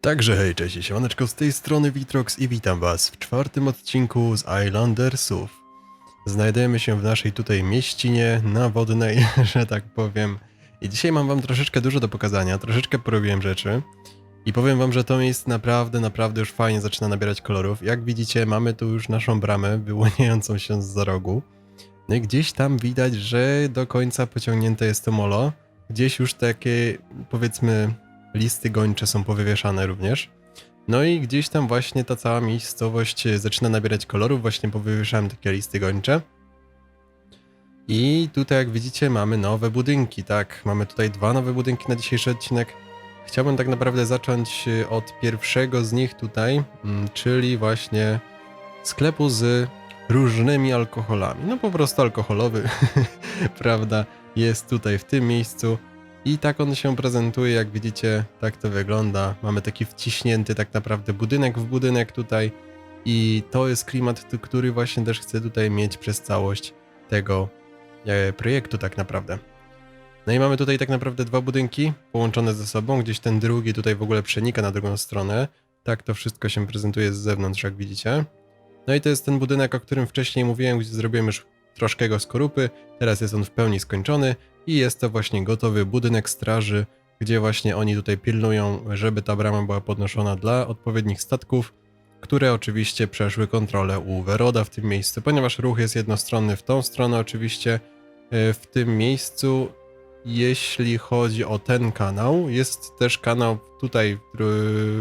Także hej, cześć, siemaneczko, z tej strony Vitrox i witam was w czwartym odcinku z Islandersów. Znajdujemy się w naszej tutaj mieścinie nawodnej, że tak powiem. I dzisiaj mam wam troszeczkę dużo do pokazania, troszeczkę porobiłem rzeczy. I powiem wam, że to miejsce naprawdę, naprawdę już fajnie zaczyna nabierać kolorów. Jak widzicie, mamy tu już naszą bramę wyłaniającą się z za rogu. No i gdzieś tam widać, że do końca pociągnięte jest to molo. Gdzieś już takie, powiedzmy, listy gończe są powywieszane również. No i gdzieś tam właśnie ta cała miejscowość e, zaczyna nabierać kolorów, właśnie powywieszałem takie listy gończe. I tutaj jak widzicie mamy nowe budynki, tak, mamy tutaj dwa nowe budynki na dzisiejszy odcinek. Chciałbym tak naprawdę zacząć e, od pierwszego z nich tutaj, mm, czyli właśnie sklepu z różnymi alkoholami. No po prostu alkoholowy, prawda, jest tutaj w tym miejscu. I tak on się prezentuje, jak widzicie, tak to wygląda. Mamy taki wciśnięty tak naprawdę budynek w budynek tutaj i to jest klimat, który właśnie też chcę tutaj mieć przez całość tego e, projektu tak naprawdę. No i mamy tutaj tak naprawdę dwa budynki połączone ze sobą, gdzieś ten drugi tutaj w ogóle przenika na drugą stronę. Tak to wszystko się prezentuje z zewnątrz, jak widzicie. No i to jest ten budynek, o którym wcześniej mówiłem, gdzie zrobiłem już troszkę go skorupy. Teraz jest on w pełni skończony i jest to właśnie gotowy budynek straży, gdzie właśnie oni tutaj pilnują, żeby ta brama była podnoszona dla odpowiednich statków, które oczywiście przeszły kontrolę u Weroda w tym miejscu, ponieważ ruch jest jednostronny w tą stronę oczywiście. e, W tym miejscu, jeśli chodzi o ten kanał, jest też kanał tutaj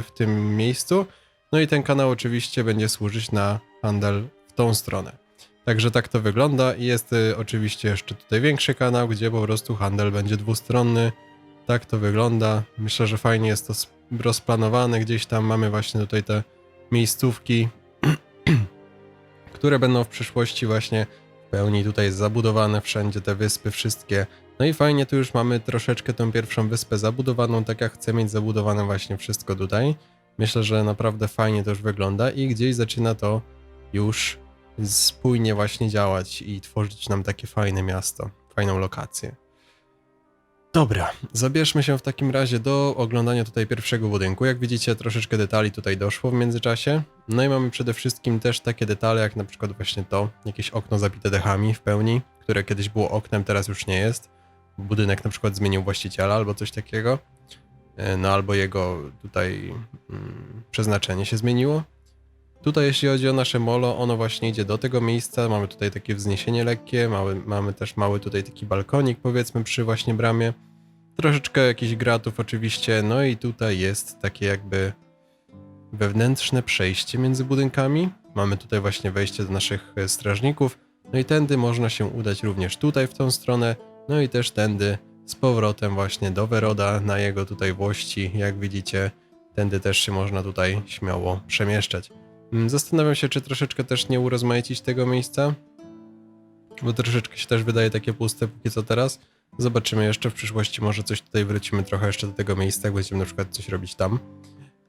w, tym miejscu, no i ten kanał oczywiście będzie służyć na handel w tą stronę. Także tak to wygląda i jest y, oczywiście jeszcze tutaj większy kanał, gdzie po prostu handel będzie dwustronny. Tak to wygląda. Myślę, że fajnie jest to rozplanowane. Gdzieś tam mamy właśnie tutaj te miejscówki, które będą w przyszłości właśnie w pełni tutaj zabudowane, wszędzie te wyspy, wszystkie. No i fajnie tu już mamy troszeczkę tą pierwszą wyspę zabudowaną, tak jak chcę mieć zabudowane właśnie wszystko tutaj. Myślę, że naprawdę fajnie to już wygląda i gdzieś zaczyna to już spójnie właśnie działać i tworzyć nam takie fajne miasto, fajną lokację. Dobra, zabierzmy się w takim razie do oglądania tutaj pierwszego budynku. Jak widzicie, troszeczkę detali tutaj doszło w międzyczasie. No i mamy przede wszystkim też takie detale, jak na przykład właśnie to, jakieś okno zabite dechami w pełni, które kiedyś było oknem, teraz już nie jest. Budynek na przykład zmienił właściciela albo coś takiego. E, No albo jego tutaj mm, przeznaczenie się zmieniło. Tutaj jeśli chodzi o nasze molo, ono właśnie idzie do tego miejsca, mamy tutaj takie wzniesienie lekkie, mały, mamy też mały tutaj taki balkonik powiedzmy przy właśnie bramie. Troszeczkę jakichś gratów oczywiście, no i tutaj jest takie jakby wewnętrzne przejście między budynkami. Mamy tutaj właśnie wejście do naszych e, strażników, no i tędy można się udać również tutaj w tą stronę, no i też tędy z powrotem właśnie do Weroda na jego tutaj włości, jak widzicie, tędy też się można tutaj śmiało przemieszczać. Mm, Zastanawiam się, czy troszeczkę też nie urozmaicić tego miejsca, bo troszeczkę się też wydaje takie puste póki co teraz. Zobaczymy jeszcze w przyszłości, może coś tutaj wrócimy trochę jeszcze do tego miejsca, jak będziemy na przykład coś robić tam.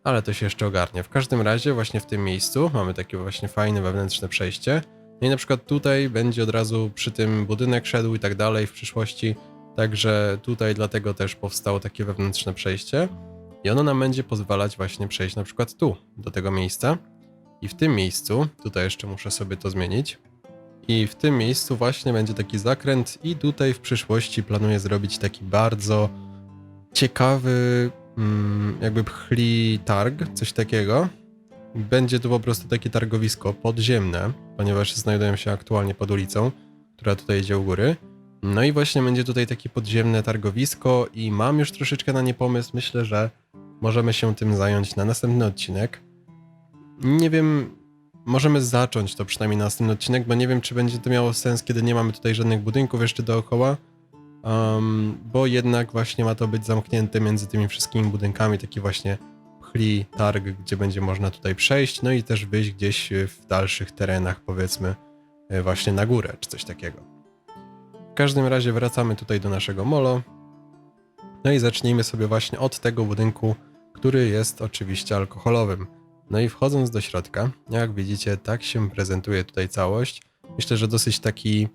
Ale to się jeszcze ogarnie. W każdym razie właśnie w tym miejscu mamy takie właśnie fajne wewnętrzne przejście. No i na przykład tutaj będzie od razu przy tym budynek szedł i tak dalej w przyszłości. Także tutaj dlatego też powstało takie wewnętrzne przejście. I ono nam będzie pozwalać właśnie przejść na przykład tu, do tego miejsca. I w tym miejscu, tutaj jeszcze muszę sobie to zmienić. I w tym miejscu właśnie będzie taki zakręt i tutaj w przyszłości planuję zrobić taki bardzo ciekawy mm, jakby pchli targ, coś takiego. Będzie tu po prostu takie targowisko podziemne, ponieważ znajdują się aktualnie pod ulicą, która tutaj idzie u góry. No i właśnie będzie tutaj takie podziemne targowisko i mam już troszeczkę na nie pomysł. Myślę, że możemy się tym zająć na następny odcinek. Nie wiem, możemy zacząć to przynajmniej na następny odcinek, bo nie wiem, czy będzie to miało sens, kiedy nie mamy tutaj żadnych budynków jeszcze dookoła. Um, bo jednak właśnie ma to być zamknięte między tymi wszystkimi budynkami, taki właśnie pchli targ, gdzie będzie można tutaj przejść, no i też wyjść gdzieś e, w dalszych terenach, powiedzmy, e, właśnie na górę, czy coś takiego. W każdym razie wracamy tutaj do naszego molo. No i zacznijmy sobie właśnie od tego budynku, który jest oczywiście alkoholowym. No i wchodząc do środka, jak widzicie, tak się prezentuje tutaj całość. Myślę, że dosyć taki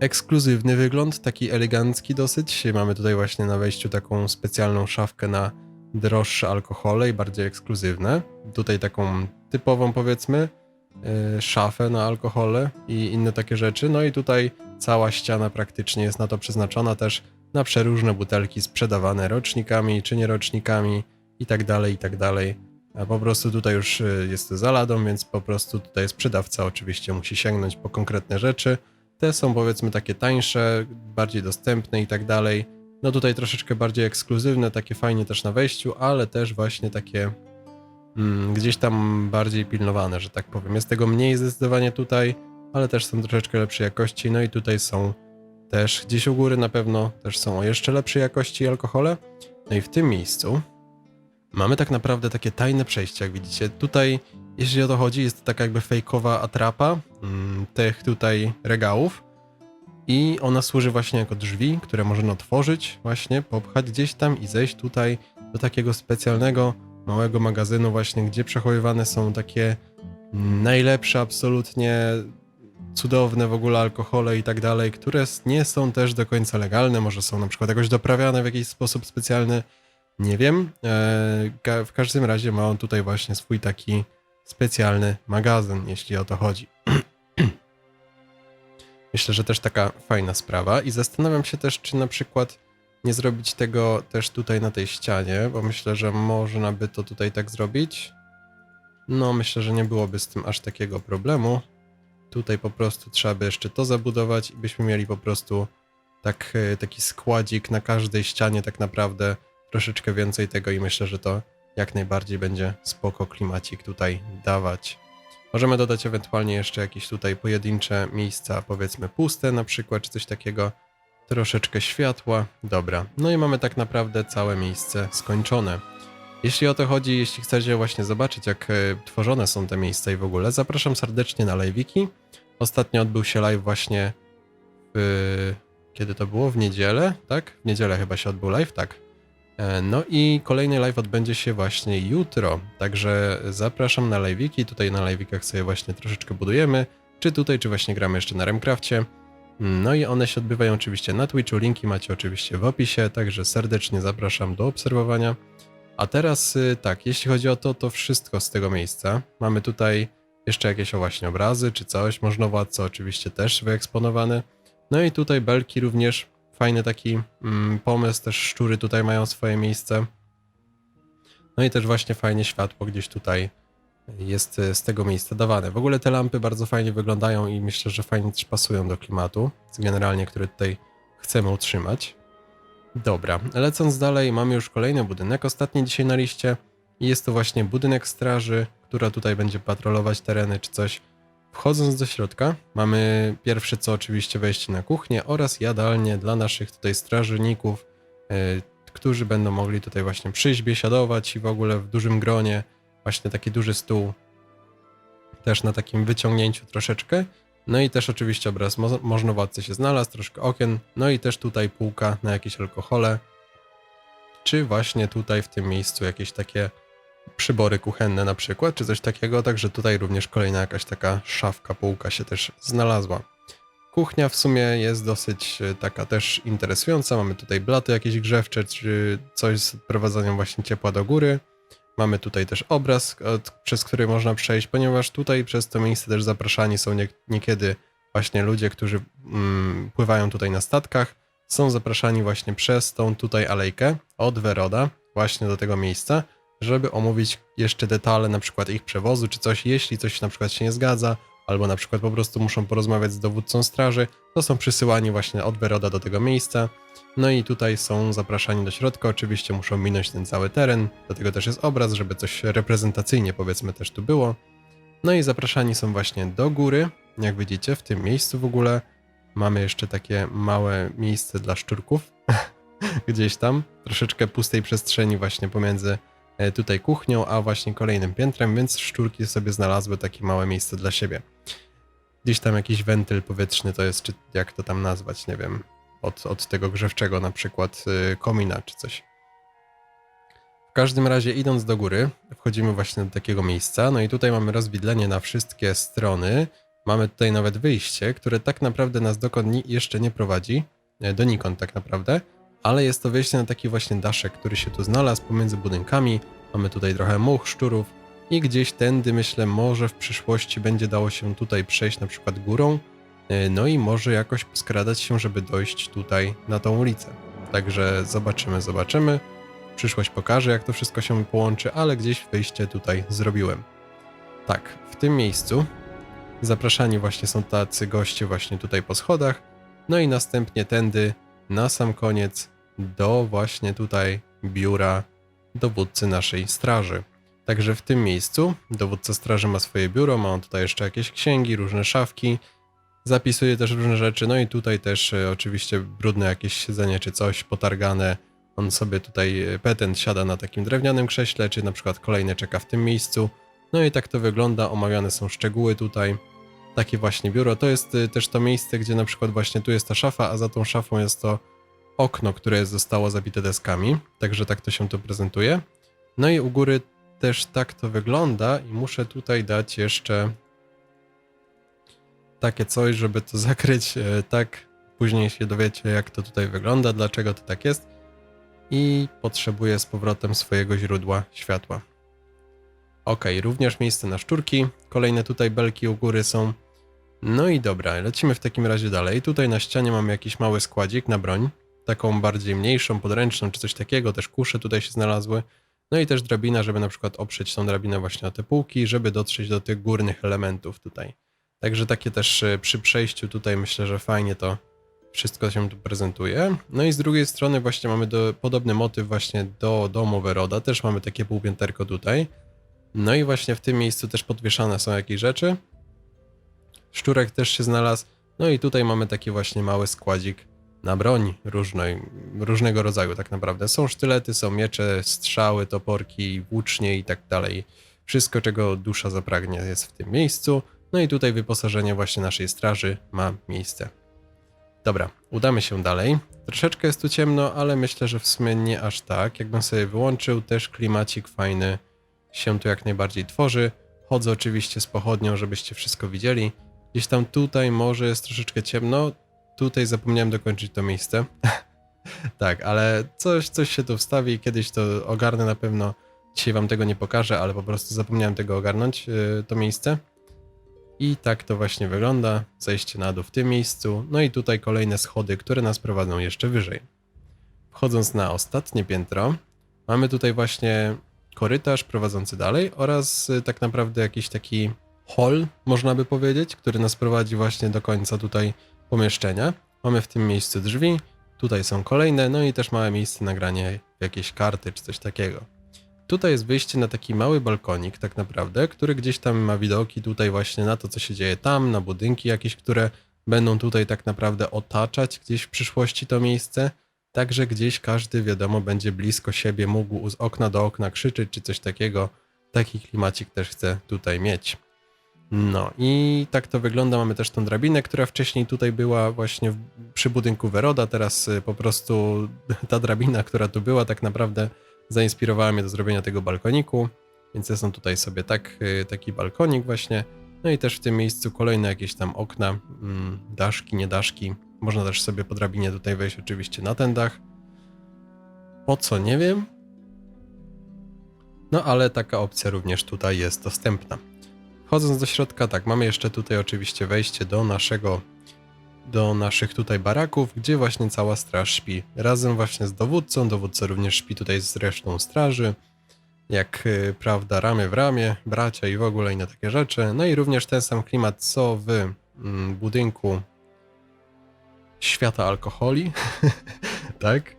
ekskluzywny wygląd, taki elegancki dosyć. Mamy tutaj właśnie na wejściu taką specjalną szafkę na droższe alkohole i bardziej ekskluzywne. Tutaj taką typową powiedzmy y, szafę na alkohole i inne takie rzeczy. No i tutaj cała ściana praktycznie jest na to przeznaczona też na przeróżne butelki sprzedawane rocznikami czy nie rocznikami i tak dalej, i tak dalej. Po prostu tutaj już y, jest za ladą, więc po prostu tutaj sprzedawca oczywiście musi sięgnąć po konkretne rzeczy. Te są powiedzmy takie tańsze, bardziej dostępne i tak dalej. No tutaj troszeczkę bardziej ekskluzywne, takie fajnie też na wejściu, ale też właśnie takie mm, gdzieś tam bardziej pilnowane, że tak powiem. Jest tego mniej zdecydowanie tutaj, ale też są troszeczkę lepszej jakości. No i tutaj są też gdzieś u góry na pewno też są o jeszcze lepszej jakości alkohole. No i w tym miejscu mamy tak naprawdę takie tajne przejście, jak widzicie. Tutaj, jeśli o to chodzi, jest to taka jakby fejkowa atrapa mm, tych tutaj regałów. I ona służy właśnie jako drzwi, które można otworzyć, właśnie popchać gdzieś tam i zejść tutaj do takiego specjalnego małego magazynu właśnie, gdzie przechowywane są takie najlepsze absolutnie cudowne w ogóle alkohole i tak dalej, które nie są też do końca legalne, może są na przykład jakoś doprawiane w jakiś sposób specjalny, nie wiem. E, w każdym razie ma on tutaj właśnie swój taki specjalny magazyn, jeśli o to chodzi. Myślę, że też taka fajna sprawa i zastanawiam się też, czy na przykład nie zrobić tego też tutaj na tej ścianie, bo myślę, że można by to tutaj tak zrobić. No, myślę, że nie byłoby z tym aż takiego problemu. Tutaj po prostu trzeba by jeszcze to zabudować i byśmy mieli po prostu tak, e, taki składzik na każdej ścianie tak naprawdę troszeczkę więcej tego i myślę, że to jak najbardziej będzie spoko klimacik tutaj dawać. Możemy dodać ewentualnie jeszcze jakieś tutaj pojedyncze miejsca, powiedzmy puste na przykład, czy coś takiego. Troszeczkę światła. Dobra. No i mamy tak naprawdę całe miejsce skończone. Jeśli o to chodzi, jeśli chcecie właśnie zobaczyć, jak e, tworzone są te miejsca i w ogóle, zapraszam serdecznie na live'iki. Ostatnio odbył się live właśnie w... Kiedy to było? W niedzielę, tak? W niedzielę chyba się odbył live, tak. E, No i kolejny live odbędzie się właśnie jutro, także zapraszam na live'iki, tutaj na live'ikach sobie właśnie troszeczkę budujemy, czy tutaj, czy właśnie gramy jeszcze na Remcrafcie. No i one się odbywają oczywiście na Twitchu, linki macie oczywiście w opisie, także serdecznie zapraszam do obserwowania. A teraz y, tak, jeśli chodzi o to, to wszystko z tego miejsca. Mamy tutaj jeszcze jakieś właśnie obrazy czy coś, można władca oczywiście też wyeksponowany. No i tutaj belki również, fajny taki mm, pomysł, też szczury tutaj mają swoje miejsce. No i też właśnie fajnie światło gdzieś tutaj jest y, z tego miejsca dawane. W ogóle te lampy bardzo fajnie wyglądają i myślę, że fajnie też pasują do klimatu, generalnie, który tutaj chcemy utrzymać. Dobra, lecąc dalej, mamy już kolejny budynek, ostatni dzisiaj na liście. Jest to właśnie budynek straży, która tutaj będzie patrolować tereny czy coś. Wchodząc do środka, mamy pierwsze co oczywiście wejście na kuchnię oraz jadalnię dla naszych tutaj strażników, yy, którzy będą mogli tutaj właśnie przyjść, biesiadować i w ogóle w dużym gronie. Właśnie taki duży stół, też na takim wyciągnięciu troszeczkę. No i też oczywiście obraz mo- możnowładcy się znalazł, troszkę okien, no i też tutaj półka na jakieś alkohole, czy właśnie tutaj w tym miejscu jakieś takie przybory kuchenne na przykład, czy coś takiego, także tutaj również kolejna jakaś taka szafka, półka się też znalazła. Kuchnia w sumie jest dosyć e, taka też interesująca, mamy tutaj blaty jakieś grzewcze, czy coś z odprowadzaniem właśnie ciepła do góry. Mamy tutaj też obraz, od, przez który można przejść, ponieważ tutaj przez to miejsce też zapraszani są nie, niekiedy właśnie ludzie, którzy mm, pływają tutaj na statkach. Są zapraszani właśnie przez tą tutaj alejkę od Weroda właśnie do tego miejsca, żeby omówić jeszcze detale na przykład ich przewozu czy coś, jeśli coś na przykład się nie zgadza, albo na przykład po prostu muszą porozmawiać z dowódcą straży, to są przysyłani właśnie od Weroda do tego miejsca. No i tutaj są zapraszani do środka, oczywiście muszą minąć ten cały teren, do tego też jest obraz, żeby coś reprezentacyjnie powiedzmy też tu było. No i zapraszani są właśnie do góry, jak widzicie w tym miejscu w ogóle mamy jeszcze takie małe miejsce dla szczurków, gdzieś tam, troszeczkę pustej przestrzeni właśnie pomiędzy tutaj kuchnią, a właśnie kolejnym piętrem, więc szczurki sobie znalazły takie małe miejsce dla siebie. Gdzieś tam jakiś wentyl powietrzny to jest, czy jak to tam nazwać, nie wiem, od, od tego grzewczego na przykład y, komina czy coś. W każdym razie idąc do góry, wchodzimy właśnie do takiego miejsca, no i tutaj mamy rozwidlenie na wszystkie strony. Mamy tutaj nawet wyjście, które tak naprawdę nas dokąd jeszcze nie prowadzi, e, donikąd tak naprawdę, ale jest to wejście na taki właśnie daszek, który się tu znalazł pomiędzy budynkami. Mamy tutaj trochę much, szczurów i gdzieś tędy myślę, może w przyszłości będzie dało się tutaj przejść na przykład górą, e, no i może jakoś skradać się, żeby dojść tutaj na tą ulicę. Także zobaczymy, zobaczymy. Przyszłość pokaże, jak to wszystko się połączy, ale gdzieś wyjście tutaj zrobiłem. Tak, w tym miejscu zapraszani właśnie są tacy goście właśnie tutaj po schodach, no i następnie tędy na sam koniec do właśnie tutaj biura dowódcy naszej straży. Także w tym miejscu dowódca straży ma swoje biuro, ma on tutaj jeszcze jakieś księgi, różne szafki, zapisuje też różne rzeczy, no i tutaj też e, oczywiście brudne jakieś siedzenie czy coś potargane. On sobie tutaj, e, petent siada na takim drewnianym krześle, czy na przykład kolejny czeka w tym miejscu. No i tak to wygląda, omawiane są szczegóły tutaj. Takie właśnie biuro. To jest y, też to miejsce, gdzie na przykład właśnie tu jest ta szafa, a za tą szafą jest to okno, które zostało zabite deskami. Także tak to się tu prezentuje. No i u góry też tak to wygląda i muszę tutaj dać jeszcze takie coś, żeby to zakryć e, tak. Później się dowiecie, jak to tutaj wygląda, dlaczego to tak jest. I potrzebuję z powrotem swojego źródła światła. Ok, również miejsce na szczurki. Kolejne tutaj belki u góry są. No i dobra, lecimy w takim razie dalej. Tutaj na ścianie mamy jakiś mały składzik na broń. Taką bardziej mniejszą, podręczną czy coś takiego. Też kusze tutaj się znalazły. No i też drabina, żeby na przykład oprzeć tą drabinę właśnie na te półki, żeby dotrzeć do tych górnych elementów tutaj. Także takie też e, przy przejściu tutaj myślę, że fajnie to wszystko się tu prezentuje. No i z drugiej strony właśnie mamy do, podobny motyw właśnie do domu Weroda. Też mamy takie półpięterko tutaj. No i właśnie w tym miejscu też podwieszane są jakieś rzeczy. Szczurek też się znalazł. No i tutaj mamy taki właśnie mały składzik na broń różnej, różnego rodzaju tak naprawdę. Są sztylety, są miecze, strzały, toporki, włócznie i tak dalej. Wszystko, czego dusza zapragnie jest w tym miejscu. No i tutaj wyposażenie właśnie naszej straży ma miejsce. Dobra, udamy się dalej. Troszeczkę jest tu ciemno, ale myślę, że w sumie nie aż tak. Jakbym sobie wyłączył, też klimacik fajny się tu jak najbardziej tworzy. Chodzę oczywiście z pochodnią, żebyście wszystko widzieli. Gdzieś tam tutaj może jest troszeczkę ciemno. Tutaj zapomniałem dokończyć to miejsce. tak, ale coś, coś się tu wstawi i kiedyś to ogarnę na pewno. Dzisiaj wam tego nie pokażę, ale po prostu zapomniałem tego ogarnąć, yy, to miejsce. I tak to właśnie wygląda. Zejście na dół w tym miejscu. No i tutaj kolejne schody, które nas prowadzą jeszcze wyżej. Wchodząc na ostatnie piętro, mamy tutaj właśnie korytarz prowadzący dalej oraz y, tak naprawdę jakiś taki hall, można by powiedzieć, który nas prowadzi właśnie do końca tutaj pomieszczenia. Mamy w tym miejscu drzwi, tutaj są kolejne, no i też małe miejsce nagranie jakieś karty czy coś takiego. Tutaj jest wyjście na taki mały balkonik tak naprawdę, który gdzieś tam ma widoki tutaj właśnie na to, co się dzieje tam, na budynki jakieś, które będą tutaj tak naprawdę otaczać gdzieś w przyszłości to miejsce. Także gdzieś każdy, wiadomo, będzie blisko siebie, mógł z okna do okna krzyczeć czy coś takiego. Taki klimacik też chcę tutaj mieć. No i tak to wygląda. Mamy też tą drabinę, która wcześniej tutaj była właśnie w, przy budynku Weroda. Teraz y, po prostu ta drabina, która tu była, tak naprawdę zainspirowała mnie do zrobienia tego balkoniku. Więc ja są tutaj sobie tak, y, taki balkonik właśnie. No i też w tym miejscu kolejne jakieś tam okna, mm, daszki, nie daszki. Można też sobie po drabinie tutaj wejść oczywiście na ten dach. Po co, nie wiem. No ale taka opcja również tutaj jest dostępna. Wchodząc do środka, tak, mamy jeszcze tutaj oczywiście wejście do naszego, do naszych tutaj baraków, gdzie właśnie cała straż śpi. Razem właśnie z dowódcą, dowódca również śpi tutaj z resztą straży. Jak y, prawda, ramię w ramię, bracia i w ogóle inne takie rzeczy. No i również ten sam klimat, co w mm, budynku świata alkoholi, tak?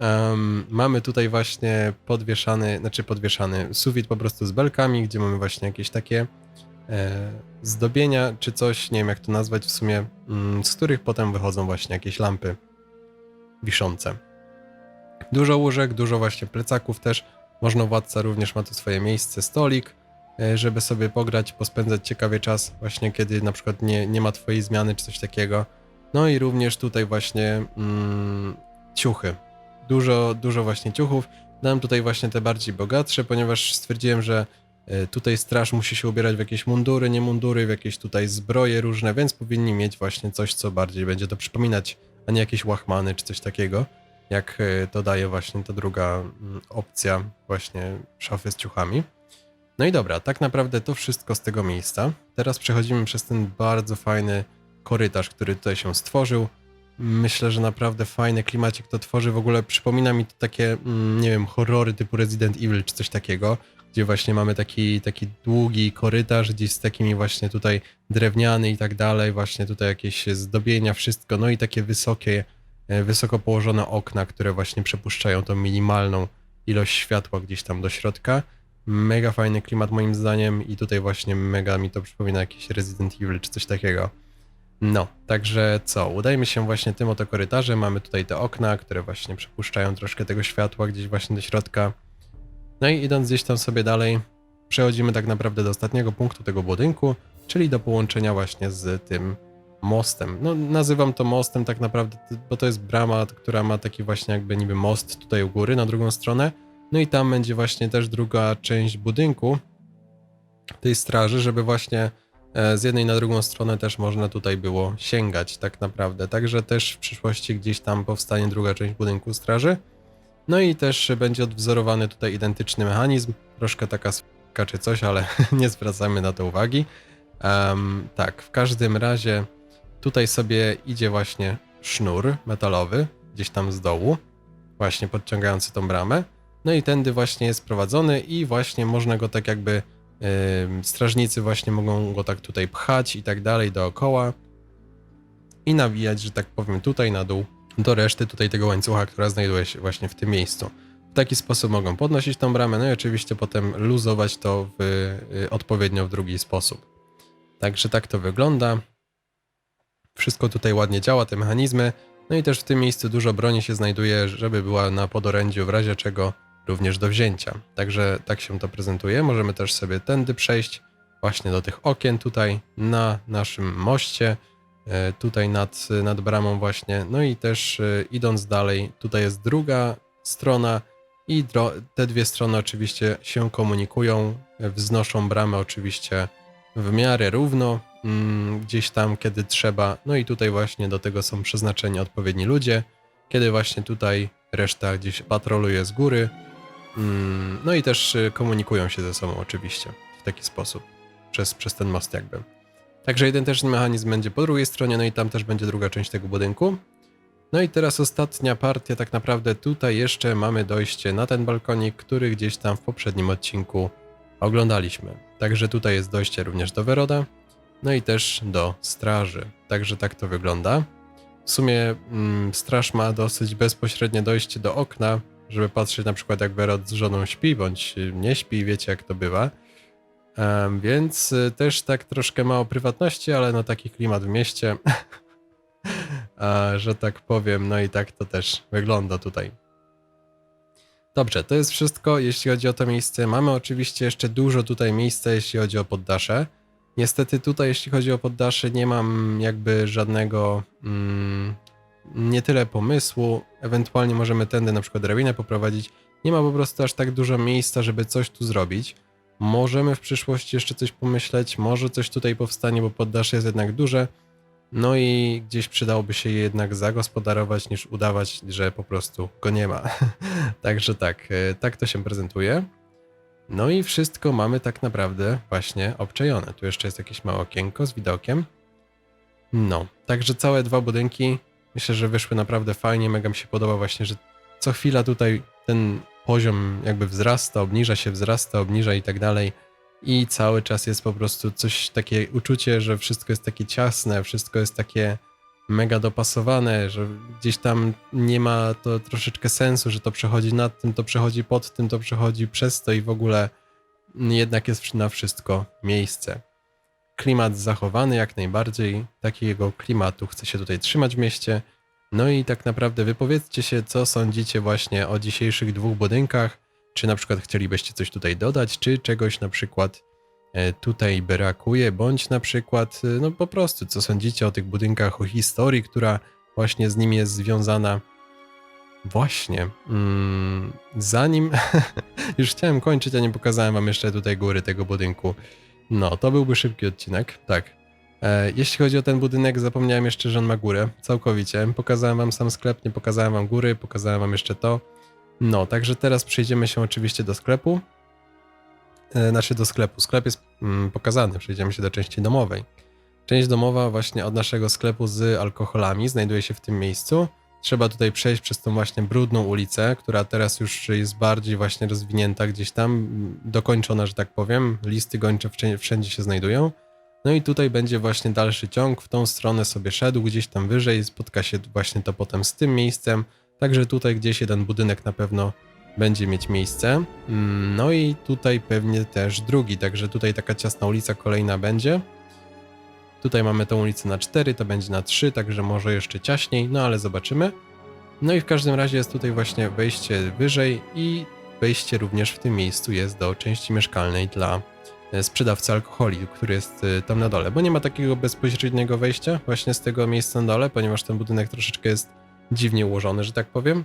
Um, mamy tutaj właśnie podwieszany, znaczy podwieszany sufit po prostu z belkami, gdzie mamy właśnie jakieś takie zdobienia, czy coś, nie wiem jak to nazwać w sumie, mm, z których potem wychodzą właśnie jakieś lampy wiszące. Dużo łóżek, dużo właśnie plecaków też. Można władca również ma tu swoje miejsce, stolik, e, żeby sobie pograć, pospędzać ciekawie czas, właśnie kiedy na przykład nie, nie ma twojej zmiany czy coś takiego. No i również tutaj właśnie mm, ciuchy. Dużo, dużo właśnie ciuchów. Dałem tutaj właśnie te bardziej bogatsze, ponieważ stwierdziłem, że e, tutaj straż musi się ubierać w jakieś mundury, nie mundury, w jakieś tutaj zbroje różne, więc powinni mieć właśnie coś, co bardziej będzie to przypominać, a nie jakieś łachmany czy coś takiego. jak e, to daje właśnie ta druga mm, opcja, właśnie szafy z ciuchami. No i dobra, tak naprawdę to wszystko z tego miejsca. Teraz przechodzimy przez ten bardzo fajny korytarz, który tutaj się stworzył. Myślę, że naprawdę fajny klimacik to tworzy. W ogóle przypomina mi to takie, mm, nie wiem, horrory typu Resident Evil czy coś takiego, gdzie właśnie mamy taki, taki długi korytarz, gdzieś z takimi właśnie tutaj drewniany i tak dalej, właśnie tutaj jakieś zdobienia, wszystko, no i takie wysokie, e, wysoko położone okna, które właśnie przepuszczają tą minimalną ilość światła gdzieś tam do środka. Mega fajny klimat moim zdaniem i tutaj właśnie mega mi to przypomina jakiś Resident Evil czy coś takiego. No, także co, udajemy się właśnie tym oto korytarzem, mamy tutaj te okna, które właśnie przepuszczają troszkę tego światła gdzieś właśnie do środka. No i idąc gdzieś tam sobie dalej, przechodzimy tak naprawdę do ostatniego punktu tego budynku, czyli do połączenia właśnie z tym mostem. No, nazywam to mostem tak naprawdę, bo to jest brama, która ma taki właśnie jakby niby most tutaj u góry na drugą stronę. No i tam będzie właśnie też druga część budynku tej straży, żeby właśnie e, z jednej na drugą stronę też można tutaj było sięgać tak naprawdę. Także też w przyszłości gdzieś tam powstanie druga część budynku straży. No i też będzie odwzorowany tutaj identyczny mechanizm, troszkę taka spika czy coś, ale nie zwracamy na to uwagi. Em, tak, w każdym razie tutaj sobie idzie właśnie sznur metalowy, gdzieś tam z dołu, właśnie podciągający tą bramę. No i tędy właśnie jest prowadzony i właśnie można go tak jakby ym, strażnicy właśnie mogą go tak tutaj pchać i tak dalej dookoła i nawijać, że tak powiem, tutaj na dół do reszty tutaj tego łańcucha, która znajduje się właśnie w tym miejscu. W taki sposób mogą podnosić tą bramę, no i oczywiście potem luzować to w y, odpowiednio w drugi sposób. Także tak to wygląda. Wszystko tutaj ładnie działa, te mechanizmy. No i też w tym miejscu dużo broni się znajduje, żeby była na podorędziu w razie czego również do wzięcia. Także tak się to prezentuje. Możemy też sobie tędy przejść właśnie do tych okien tutaj na naszym moście, tutaj nad, nad bramą właśnie. No i też e, idąc dalej, tutaj jest druga strona i te dwie strony oczywiście się komunikują, e, wznoszą bramę oczywiście w miarę równo, mm, gdzieś tam kiedy trzeba. No i tutaj właśnie do tego są przeznaczeni odpowiedni ludzie, kiedy właśnie tutaj reszta gdzieś patroluje z góry. Mm, No i też komunikują się ze sobą oczywiście w taki sposób, przez, przez ten most jakby. Także identyczny mechanizm będzie po drugiej stronie, no i tam też będzie druga część tego budynku. No i teraz ostatnia partia, tak naprawdę tutaj jeszcze mamy dojście na ten balkonik, który gdzieś tam w poprzednim odcinku oglądaliśmy. Także tutaj jest dojście również do Weroda, no i też do straży. Także tak to wygląda. W sumie mm, straż ma dosyć bezpośrednie dojście do okna, żeby patrzeć na przykład jak Werod z żoną śpi, bądź nie śpi, wiecie jak to bywa. Więc y, też tak troszkę mało prywatności, ale no taki klimat w mieście, że tak powiem, no i tak to też wygląda tutaj. Dobrze, to jest wszystko, jeśli chodzi o to miejsce. Mamy oczywiście jeszcze dużo tutaj miejsca, jeśli chodzi o poddasze. Niestety tutaj, jeśli chodzi o poddasze, nie mam jakby żadnego, mm, nie tyle pomysłu. Ewentualnie możemy tędy na przykład drabinę poprowadzić. Nie ma po prostu aż tak dużo miejsca, żeby coś tu zrobić. Możemy w przyszłości jeszcze coś pomyśleć, może coś tutaj powstanie, bo poddasze jest jednak duże. No i gdzieś przydałoby się je jednak zagospodarować, niż udawać, że po prostu go nie ma. Także tak, e, tak to się prezentuje. No i wszystko mamy tak naprawdę właśnie obczajone. Tu jeszcze jest jakieś małe okienko z widokiem. No, także całe dwa budynki myślę, że wyszły naprawdę fajnie. Mega mi się podoba właśnie, że co chwila tutaj ten poziom jakby wzrasta, obniża się, wzrasta, obniża i tak dalej. I cały czas jest po prostu coś takie uczucie, że wszystko jest takie ciasne, wszystko jest takie mega dopasowane, że gdzieś tam nie ma to troszeczkę sensu, że to przechodzi nad tym, to przechodzi pod tym, to przechodzi przez to i w ogóle jednak jest na wszystko miejsce. Klimat zachowany jak najbardziej, takiego klimatu chce się tutaj trzymać w mieście. No i tak naprawdę wypowiedzcie się, co sądzicie właśnie o dzisiejszych dwóch budynkach. Czy na przykład chcielibyście coś tutaj dodać, czy czegoś na przykład e, tutaj brakuje, bądź na przykład, e, no po prostu, co sądzicie o tych budynkach, o historii, która właśnie z nimi jest związana. Właśnie, mm, zanim już chciałem kończyć, a nie pokazałem wam jeszcze tutaj góry tego budynku. No, to byłby szybki odcinek, tak. E, jeśli chodzi o ten budynek, zapomniałem jeszcze, że on ma górę, całkowicie. Pokazałem wam sam sklep, nie pokazałem wam góry, pokazałem wam jeszcze to. No, także teraz przejdziemy się oczywiście do sklepu. E, znaczy do sklepu. Sklep jest mm, pokazany, przejdziemy się do części domowej. Część domowa właśnie od naszego sklepu z alkoholami znajduje się w tym miejscu. Trzeba tutaj przejść przez tą właśnie brudną ulicę, która teraz już jest bardziej właśnie rozwinięta gdzieś tam, dokończona, że tak powiem. Listy gończe wszędzie się znajdują. No i tutaj będzie właśnie dalszy ciąg, w tą stronę sobie szedł, gdzieś tam wyżej, spotka się właśnie to potem z tym miejscem. Także tutaj gdzieś jeden budynek na pewno będzie mieć miejsce. Mm, No i tutaj pewnie też drugi, także tutaj taka ciasna ulica kolejna będzie. Tutaj mamy tą ulicę na 4, to będzie na 3, także może jeszcze ciaśniej, no ale zobaczymy. No i w każdym razie jest tutaj właśnie wejście wyżej i wejście również w tym miejscu jest do części mieszkalnej dla sprzedawcy alkoholi, który jest e, tam na dole, bo nie ma takiego bezpośredniego wejścia właśnie z tego miejsca na dole, ponieważ ten budynek troszeczkę jest dziwnie ułożony, że tak powiem.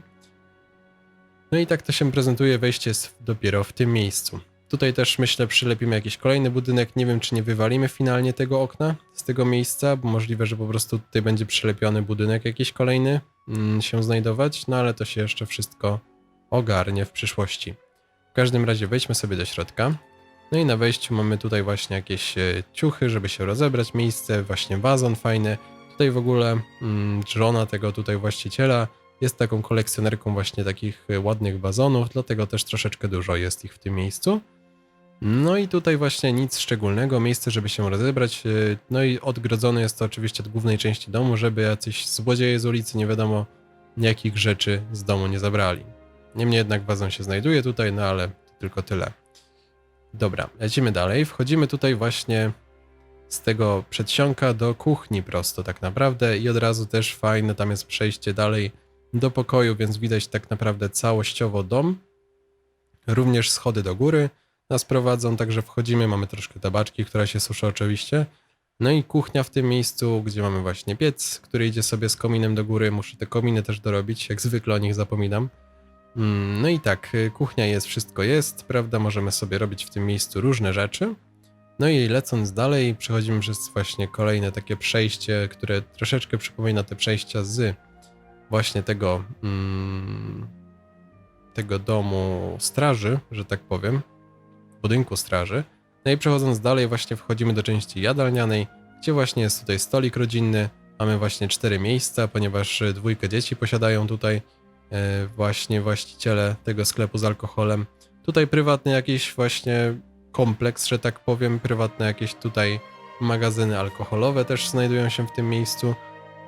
No i tak to się prezentuje, wejście jest dopiero w tym miejscu. Tutaj też myślę przylepimy jakiś kolejny budynek, nie wiem czy nie wywalimy finalnie tego okna z tego miejsca, bo możliwe, że po prostu tutaj będzie przylepiony budynek jakiś kolejny mm, się znajdować, no ale to się jeszcze wszystko ogarnie w przyszłości. W każdym razie wejdźmy sobie do środka. No i na wejściu mamy tutaj właśnie jakieś e, ciuchy, żeby się rozebrać, miejsce, właśnie wazon fajny. Tutaj w ogóle mm, żona tego tutaj właściciela jest taką kolekcjonerką właśnie takich e, ładnych wazonów, dlatego też troszeczkę dużo jest ich w tym miejscu. No i tutaj właśnie nic szczególnego, miejsce, żeby się rozebrać. e, No i odgrodzone jest to oczywiście od głównej części domu, żeby jacyś złodzieje z ulicy nie wiadomo jakich rzeczy z domu nie zabrali. Niemniej jednak wazon się znajduje tutaj, no ale tylko tyle. Dobra, lecimy dalej. Wchodzimy tutaj właśnie z tego przedsionka do kuchni prosto tak naprawdę i od razu też fajne tam jest przejście dalej do pokoju, więc widać tak naprawdę całościowo dom. Również schody do góry nas prowadzą, także wchodzimy, mamy troszkę tabaczki, która się suszy oczywiście. No i kuchnia w tym miejscu, gdzie mamy właśnie piec, który idzie sobie z kominem do góry. Muszę te kominy też dorobić, jak zwykle o nich zapominam. Mm, No i tak, y, kuchnia jest, wszystko jest, prawda? Możemy sobie robić w tym miejscu różne rzeczy. No i lecąc dalej, przechodzimy przez właśnie kolejne takie przejście, które troszeczkę przypomina te przejścia z właśnie tego, mm, tego domu straży, że tak powiem, budynku straży. No i przechodząc dalej, właśnie wchodzimy do części jadalnianej, gdzie właśnie jest tutaj stolik rodzinny. Mamy właśnie cztery miejsca, ponieważ dwójkę dzieci posiadają tutaj właśnie właściciele tego sklepu z alkoholem. Tutaj prywatny jakiś właśnie kompleks, że tak powiem, prywatne jakieś tutaj magazyny alkoholowe też znajdują się w tym miejscu.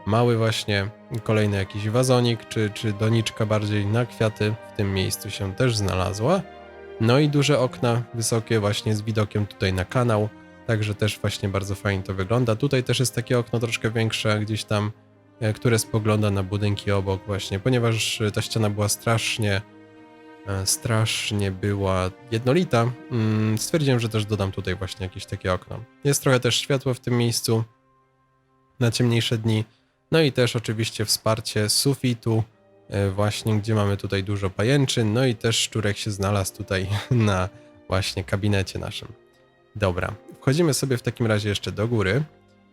Mały właśnie kolejny jakiś wazonik, czy, czy doniczka bardziej na kwiaty w tym miejscu się też znalazła. No i duże okna wysokie właśnie z widokiem tutaj na kanał, także też właśnie bardzo fajnie to wygląda. Tutaj też jest takie okno troszkę większe gdzieś tam, e, które spogląda na budynki obok właśnie, ponieważ e, ta ściana była strasznie, e, strasznie była jednolita, mm, stwierdziłem, że też dodam tutaj właśnie jakieś takie okno. Jest trochę też światło w tym miejscu na ciemniejsze dni, no i też oczywiście wsparcie sufitu, e, właśnie gdzie mamy tutaj dużo pajęczyn, no i też szczurek się znalazł tutaj na właśnie kabinecie naszym. Dobra, wchodzimy sobie w takim razie jeszcze do góry.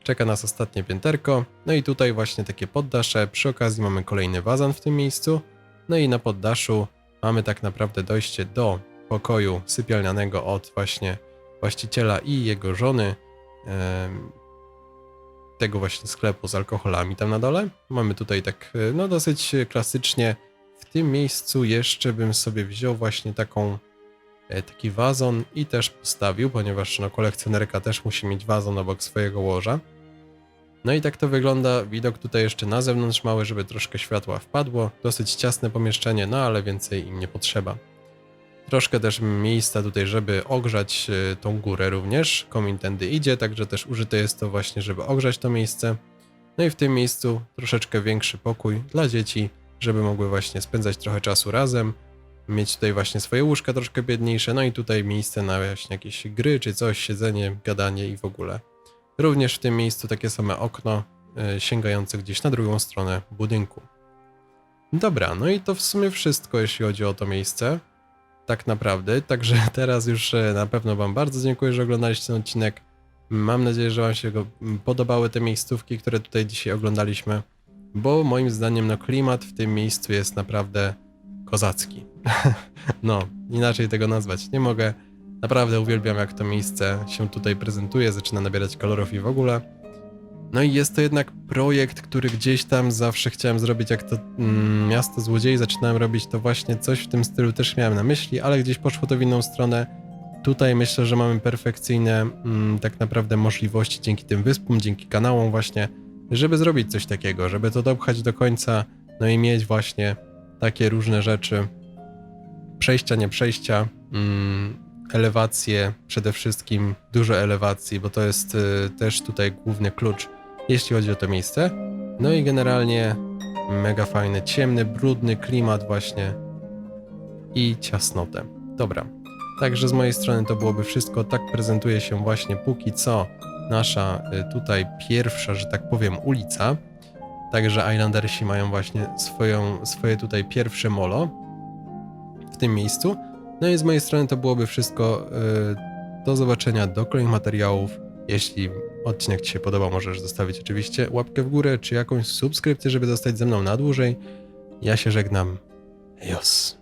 Czeka nas ostatnie pięterko, no i tutaj właśnie takie poddasze. Przy okazji mamy kolejny wazon w tym miejscu. No i na poddaszu mamy tak naprawdę dojście do pokoju sypialnianego od właśnie właściciela i jego żony. tego właśnie sklepu z alkoholami tam na dole. Mamy tutaj tak, e, no dosyć klasycznie. W tym miejscu jeszcze bym sobie wziął właśnie taką, e, taki wazon i też postawił, ponieważ no kolekcjonerka też musi mieć wazon obok swojego łoża. No i tak to wygląda. Widok tutaj jeszcze na zewnątrz mały, żeby troszkę światła wpadło. Dosyć ciasne pomieszczenie, no ale więcej im nie potrzeba. Troszkę też miejsca tutaj, żeby ogrzać e, tą górę również. Komin tędy idzie, także też użyte jest to właśnie, żeby ogrzać to miejsce. No i w tym miejscu troszeczkę większy pokój dla dzieci, żeby mogły właśnie spędzać trochę czasu razem. Mieć tutaj właśnie swoje łóżka troszkę biedniejsze, no i tutaj miejsce na właśnie jakieś gry czy coś, siedzenie, gadanie i w ogóle. Również w tym miejscu takie same okno e, sięgające gdzieś na drugą stronę budynku. Dobra, no i to w sumie wszystko, jeśli chodzi o to miejsce tak naprawdę. Także teraz już e, na pewno Wam bardzo dziękuję, że oglądaliście ten odcinek. Mam nadzieję, że Wam się podobały te miejscówki, które tutaj dzisiaj oglądaliśmy, bo moim zdaniem no, klimat w tym miejscu jest naprawdę kozacki. no, inaczej tego nazwać nie mogę. Naprawdę uwielbiam, jak to miejsce się tutaj prezentuje, zaczyna nabierać kolorów i w ogóle. No i jest to jednak projekt, który gdzieś tam zawsze chciałem zrobić, jak to mm, miasto złodziei. Zaczynałem robić to właśnie coś w tym stylu, też miałem na myśli, ale gdzieś poszło to w inną stronę. Tutaj myślę, że mamy perfekcyjne mm, tak naprawdę możliwości dzięki tym wyspom, dzięki kanałom właśnie, żeby zrobić coś takiego, żeby to dopchać do końca, no i mieć właśnie takie różne rzeczy. Przejścia, nie przejścia, mm, elewacje, przede wszystkim dużo elewacji, bo to jest y, też tutaj główny klucz, jeśli chodzi o to miejsce. No i generalnie mega fajny, ciemny, brudny klimat właśnie i ciasnotę. Dobra, także z mojej strony to byłoby wszystko. Tak prezentuje się właśnie póki co nasza y, tutaj pierwsza, że tak powiem, ulica. Także Islandersi mają właśnie swoją, swoje tutaj pierwsze molo w tym miejscu. No i z mojej strony to byłoby wszystko. y, Do zobaczenia do kolejnych materiałów. Jeśli odcinek Ci się podobał, możesz zostawić oczywiście łapkę w górę czy jakąś subskrypcję, żeby zostać ze mną na dłużej. Ja się żegnam. Jos.